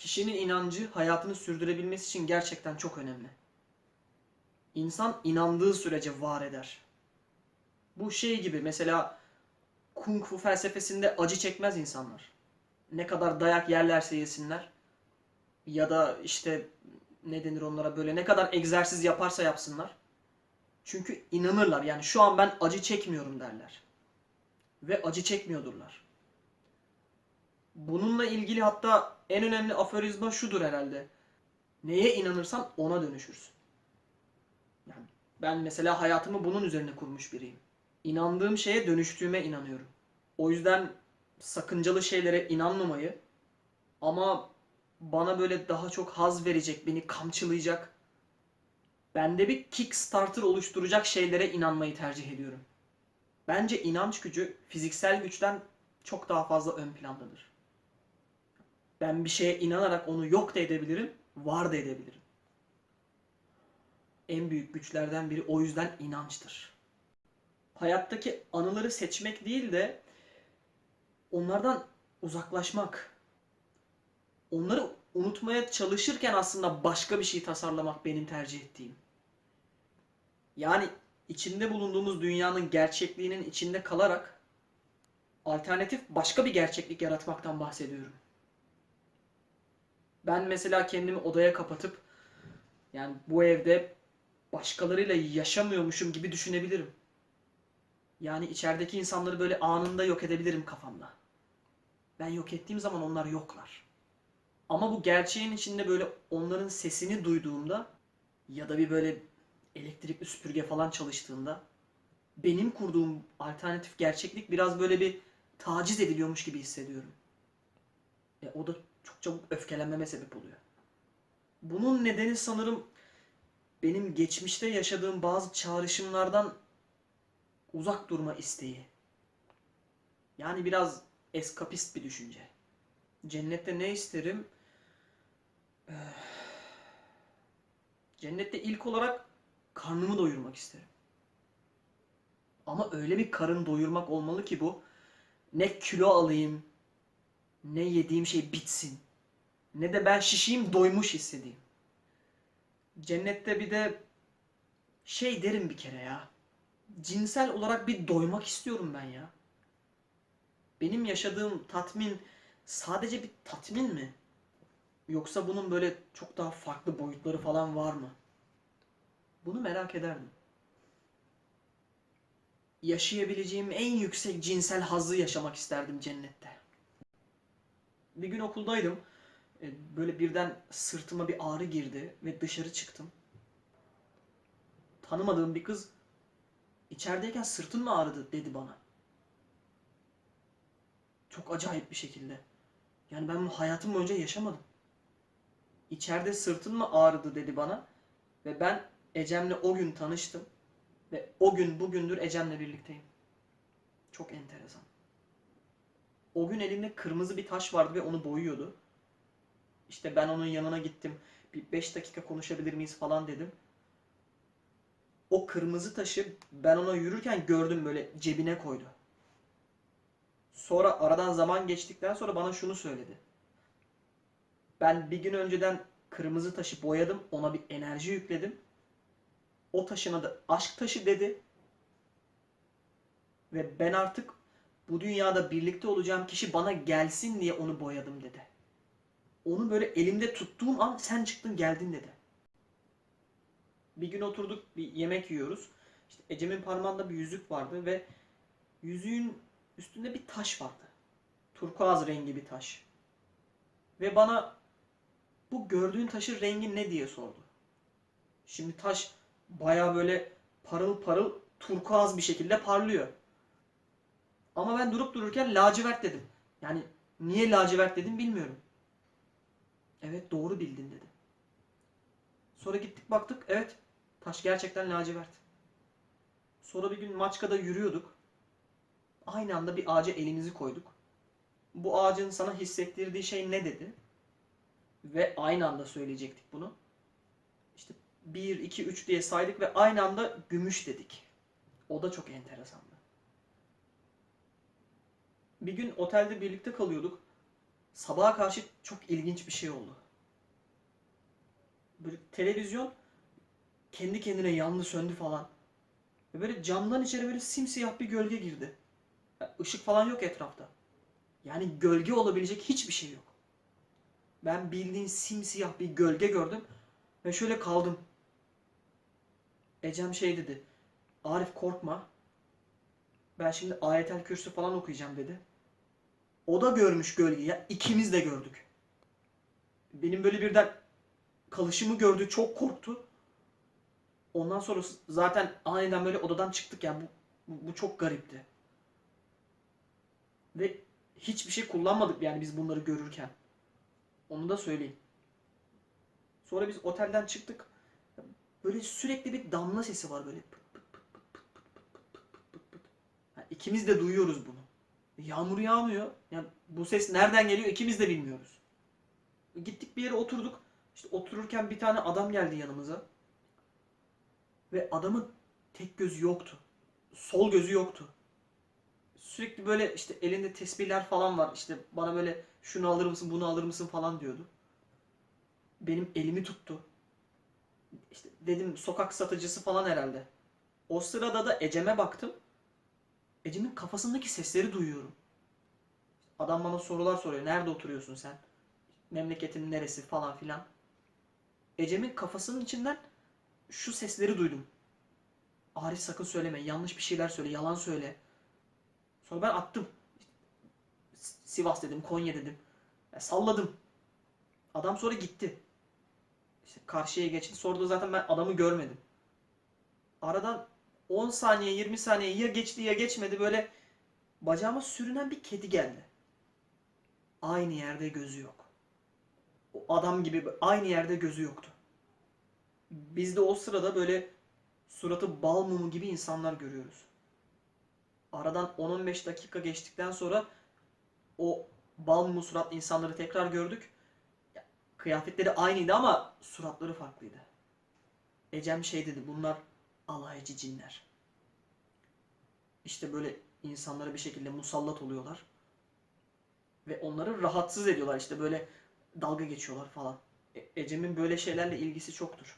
Kişinin inancı hayatını sürdürebilmesi için gerçekten çok önemli. İnsan inandığı sürece var eder. Bu şey gibi mesela Kung Fu felsefesinde acı çekmez insanlar. Ne kadar dayak yerlerse yesinler ya da işte ne denir onlara böyle ne kadar egzersiz yaparsa yapsınlar. Çünkü inanırlar yani şu an ben acı çekmiyorum derler. Ve acı çekmiyordurlar. Bununla ilgili hatta en önemli aforizma şudur herhalde. Neye inanırsan ona dönüşürsün. Yani ben mesela hayatımı bunun üzerine kurmuş biriyim. İnandığım şeye dönüştüğüme inanıyorum. O yüzden sakıncalı şeylere inanmamayı ama bana böyle daha çok haz verecek, beni kamçılayacak, bende bir kickstarter oluşturacak şeylere inanmayı tercih ediyorum. Bence inanç gücü fiziksel güçten çok daha fazla ön plandadır. Ben bir şeye inanarak onu yok da edebilirim, var da edebilirim. En büyük güçlerden biri o yüzden inançtır. Hayattaki anıları seçmek değil de onlardan uzaklaşmak. Onları unutmaya çalışırken aslında başka bir şey tasarlamak benim tercih ettiğim. Yani içinde bulunduğumuz dünyanın gerçekliğinin içinde kalarak alternatif başka bir gerçeklik yaratmaktan bahsediyorum. Ben mesela kendimi odaya kapatıp yani bu evde başkalarıyla yaşamıyormuşum gibi düşünebilirim. Yani içerideki insanları böyle anında yok edebilirim kafamda. Ben yok ettiğim zaman onlar yoklar. Ama bu gerçeğin içinde böyle onların sesini duyduğumda ya da bir böyle elektrikli süpürge falan çalıştığında benim kurduğum alternatif gerçeklik biraz böyle bir taciz ediliyormuş gibi hissediyorum. E, o da çok çabuk öfkelenmeme sebep oluyor. Bunun nedeni sanırım benim geçmişte yaşadığım bazı çağrışımlardan uzak durma isteği. Yani biraz eskapist bir düşünce. Cennette ne isterim? Eh, Cennette ilk olarak karnımı doyurmak isterim. Ama öyle bir karın doyurmak olmalı ki bu ne kilo alayım, ne yediğim şey bitsin, ne de ben şişeyim doymuş hissedeyim. Cennette bir de şey derim bir kere ya. Cinsel olarak bir doymak istiyorum ben ya. Benim yaşadığım tatmin sadece bir tatmin mi? Yoksa bunun böyle çok daha farklı boyutları falan var mı? Bunu merak ederdim. Yaşayabileceğim en yüksek cinsel hazzı yaşamak isterdim cennette. Bir gün okuldaydım. E, Böyle birden sırtıma bir ağrı girdi ve dışarı çıktım. Tanımadığım bir kız içerideyken sırtın mı ağrıdı dedi bana. Çok acayip bir şekilde. Yani ben bunu hayatım boyunca yaşamadım. İçeride sırtın mı ağrıdı dedi bana. Ve ben Ecem'le o gün tanıştım. Ve o gün bugündür Ecem'le birlikteyim. Çok enteresan. O gün elinde kırmızı bir taş vardı ve onu boyuyordu. İşte ben onun yanına gittim. Bir 5 dakika konuşabilir miyiz falan dedim. O kırmızı taşı ben ona yürürken gördüm böyle cebine koydu. Sonra aradan zaman geçtikten sonra bana şunu söyledi. Ben bir gün önceden kırmızı taşı boyadım, ona bir enerji yükledim. O taşın adı aşk taşı dedi. Ve ben artık bu dünyada birlikte olacağım kişi bana gelsin diye onu boyadım dedi. Onu böyle elimde tuttuğum an sen çıktın geldin dedi. Bir gün oturduk bir yemek yiyoruz. İşte Ecem'in parmağında bir yüzük vardı ve yüzüğün üstünde bir taş vardı. Turkuaz rengi bir taş. Ve bana bu gördüğün taşın rengi ne diye sordu. Şimdi taş baya böyle parıl parıl turkuaz bir şekilde parlıyor. Ama ben durup dururken lacivert dedim. Yani niye lacivert dedim bilmiyorum. Evet doğru bildin dedi. Sonra gittik baktık evet taş gerçekten lacivert. Sonra bir gün Maçka'da yürüyorduk. Aynı anda bir ağaca elimizi koyduk. Bu ağacın sana hissettirdiği şey ne dedi? Ve aynı anda söyleyecektik bunu. İşte 1, 2, 3 diye saydık ve aynı anda gümüş dedik. O da çok enteresandı. Bir gün otelde birlikte kalıyorduk. sabaha karşı çok ilginç bir şey oldu. Böyle televizyon kendi kendine yandı söndü falan. Ve böyle camdan içeri böyle simsiyah bir gölge girdi. Ya Işık falan yok etrafta. Yani gölge olabilecek hiçbir şey yok. Ben bildiğin simsiyah bir gölge gördüm ve şöyle kaldım. Ecem şey dedi. Arif korkma. Ben şimdi ayetel kürsü falan okuyacağım dedi. O da görmüş gölgeyi. Ya, ikimiz de gördük. Benim böyle birden kalışımı gördü. Çok korktu. Ondan sonra zaten aniden böyle odadan çıktık yani bu, bu, bu çok garipti. Ve hiçbir şey kullanmadık yani biz bunları görürken. Onu da söyleyeyim. Sonra biz otelden çıktık. Böyle sürekli bir damla sesi var böyle. Pıt. Ha, İkimiz de duyuyoruz bunu. Yağmur yağmıyor. Yani bu ses nereden geliyor ikimiz de bilmiyoruz. Gittik bir yere oturduk. İşte otururken bir tane adam geldi yanımıza. Ve adamın tek gözü yoktu. Sol gözü yoktu. Sürekli böyle işte elinde tesbihler falan var. İşte bana böyle şunu alır mısın, bunu alır mısın falan diyordu. Benim elimi tuttu. İşte dedim sokak satıcısı falan herhalde. O sırada da Ecem'e baktım. Ecem'in kafasındaki sesleri duyuyorum. Adam bana sorular soruyor. Nerede oturuyorsun sen? Memleketin neresi falan filan. Ecem'in kafasının içinden şu sesleri duydum. Arif sakın söyleme. Yanlış bir şeyler söyle. Yalan söyle. Sonra ben attım. Sivas dedim. Konya dedim. Ya salladım. Adam sonra gitti. İşte karşıya geçti. Sonra da zaten ben adamı görmedim. Aradan 10 saniye 20 saniye ya geçti ya geçmedi böyle bacağıma sürünen bir kedi geldi. Aynı yerde gözü yok. O adam gibi aynı yerde gözü yoktu. Biz de o sırada böyle suratı bal mumu gibi insanlar görüyoruz. Aradan 10-15 dakika geçtikten sonra o bal mumu suratlı insanları tekrar gördük. Ya, Kıyafetleri aynıydı ama suratları farklıydı. Ecem şey dedi bunlar alaycı cinler. İşte böyle insanlara bir şekilde musallat oluyorlar. Ve onları rahatsız ediyorlar işte böyle dalga geçiyorlar falan. E- Ecem'in böyle şeylerle ilgisi çoktur.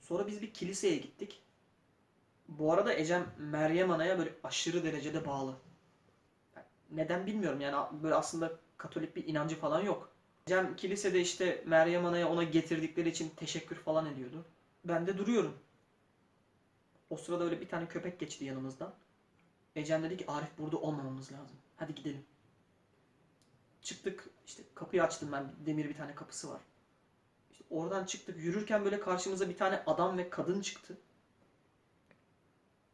Sonra biz bir kiliseye gittik. Bu arada Ecem Meryem Ana'ya böyle aşırı derecede bağlı. Neden bilmiyorum yani böyle aslında Katolik bir inancı falan yok. Ecem kilisede işte Meryem Ana'ya ona getirdikleri için teşekkür falan ediyordu. Ben de duruyorum. O sırada öyle bir tane köpek geçti yanımızdan. Ecem dedi ki Arif burada olmamamız lazım. Hadi gidelim. Çıktık işte kapıyı açtım ben demir bir tane kapısı var. İşte oradan çıktık yürürken böyle karşımıza bir tane adam ve kadın çıktı.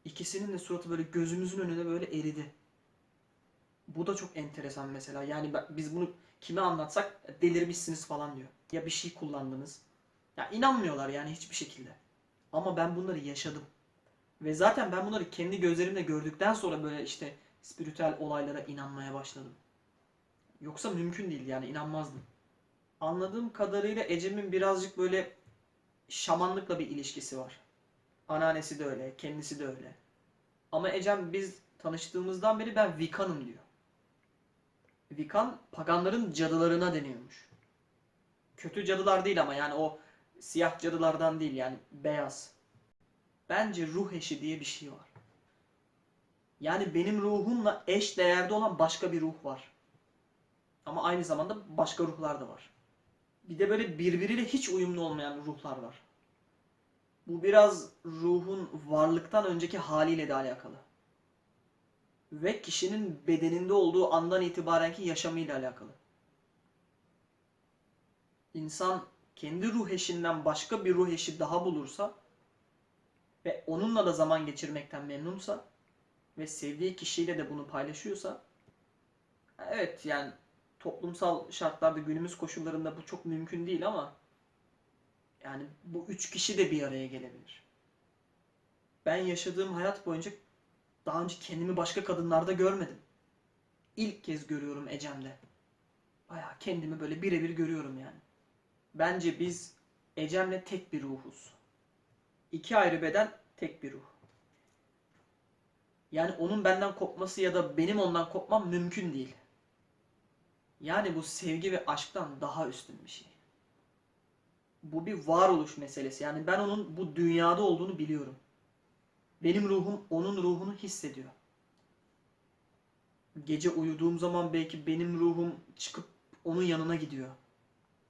İkisinin de suratı böyle gözümüzün önüne böyle eridi. Bu da çok enteresan mesela. Yani biz bunu kime anlatsak delirmişsiniz falan diyor. Ya bir şey kullandınız. Ya inanmıyorlar yani hiçbir şekilde. Ama ben bunları yaşadım. Ve zaten ben bunları kendi gözlerimle gördükten sonra böyle işte spiritüel olaylara inanmaya başladım. Yoksa mümkün değil yani inanmazdım. Anladığım kadarıyla Ecem'in birazcık böyle şamanlıkla bir ilişkisi var. Anneannesi de öyle, kendisi de öyle. Ama Ecem biz tanıştığımızdan beri ben Vikan'ım diyor. Vikan paganların cadılarına deniyormuş. Kötü cadılar değil ama yani o siyah cadılardan değil yani beyaz. Bence ruh eşi diye bir şey var. Yani benim ruhumla eş değerde olan başka bir ruh var. Ama aynı zamanda başka ruhlar da var. Bir de böyle birbiriyle hiç uyumlu olmayan ruhlar var. Bu biraz ruhun varlıktan önceki haliyle de alakalı. Ve kişinin bedeninde olduğu andan itibarenki yaşamıyla alakalı. İnsan kendi ruh eşinden başka bir ruh eşi daha bulursa ve onunla da zaman geçirmekten memnunsa ve sevdiği kişiyle de bunu paylaşıyorsa evet yani toplumsal şartlarda günümüz koşullarında bu çok mümkün değil ama yani bu üç kişi de bir araya gelebilir. Ben yaşadığım hayat boyunca daha önce kendimi başka kadınlarda görmedim. İlk kez görüyorum Ecem'de. Bayağı kendimi böyle birebir görüyorum yani. Bence biz Ecem'le tek bir ruhuz. İki ayrı beden, tek bir ruh. Yani onun benden kopması ya da benim ondan kopmam mümkün değil. Yani bu sevgi ve aşktan daha üstün bir şey. Bu bir varoluş meselesi. Yani ben onun bu dünyada olduğunu biliyorum. Benim ruhum onun ruhunu hissediyor. Gece uyuduğum zaman belki benim ruhum çıkıp onun yanına gidiyor.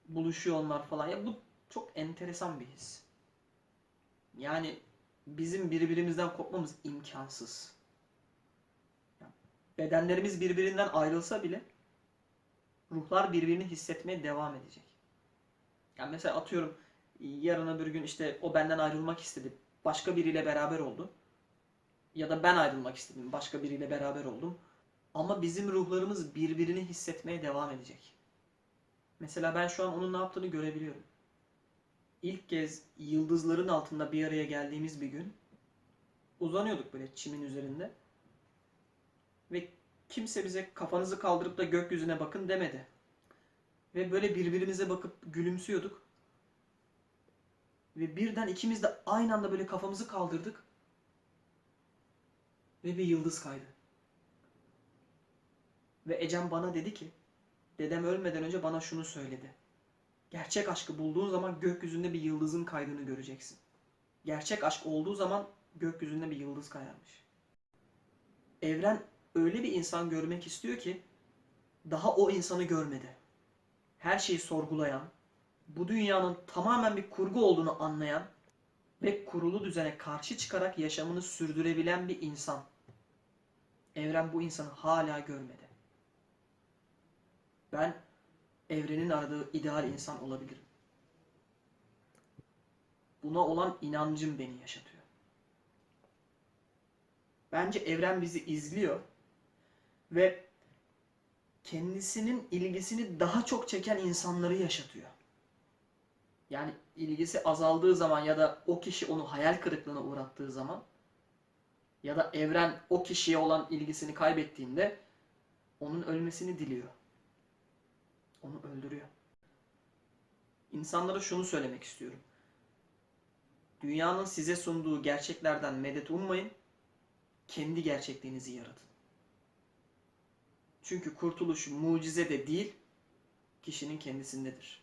Buluşuyor onlar falan. Ya bu çok enteresan bir his. Yani bizim birbirimizden kopmamız imkansız. Bedenlerimiz birbirinden ayrılsa bile ruhlar birbirini hissetmeye devam edecek. Yani mesela atıyorum yarın öbür gün işte o benden ayrılmak istedi. Başka biriyle beraber oldu. Ya da ben ayrılmak istedim. Başka biriyle beraber oldum. Ama bizim ruhlarımız birbirini hissetmeye devam edecek. Mesela ben şu an onun ne yaptığını görebiliyorum. İlk kez yıldızların altında bir araya geldiğimiz bir gün uzanıyorduk böyle çimin üzerinde. Ve kimse bize kafanızı kaldırıp da gökyüzüne bakın demedi. Ve böyle birbirimize bakıp gülümsüyorduk. Ve birden ikimiz de aynı anda böyle kafamızı kaldırdık. Ve bir yıldız kaydı. Ve Ecem bana dedi ki, dedem ölmeden önce bana şunu söyledi. Gerçek aşkı bulduğun zaman gökyüzünde bir yıldızın kaydığını göreceksin. Gerçek aşk olduğu zaman gökyüzünde bir yıldız kayarmış. Evren öyle bir insan görmek istiyor ki daha o insanı görmedi. Her şeyi sorgulayan, bu dünyanın tamamen bir kurgu olduğunu anlayan ve kurulu düzene karşı çıkarak yaşamını sürdürebilen bir insan. Evren bu insanı hala görmedi. Ben evrenin aradığı ideal insan olabilirim. Buna olan inancım beni yaşatıyor. Bence evren bizi izliyor ve kendisinin ilgisini daha çok çeken insanları yaşatıyor. Yani ilgisi azaldığı zaman ya da o kişi onu hayal kırıklığına uğrattığı zaman ya da evren o kişiye olan ilgisini kaybettiğinde onun ölmesini diliyor. Onu öldürüyor. İnsanlara şunu söylemek istiyorum. Dünyanın size sunduğu gerçeklerden medet ummayın. Kendi gerçekliğinizi yaratın. Çünkü kurtuluş mucize de değil, kişinin kendisindedir.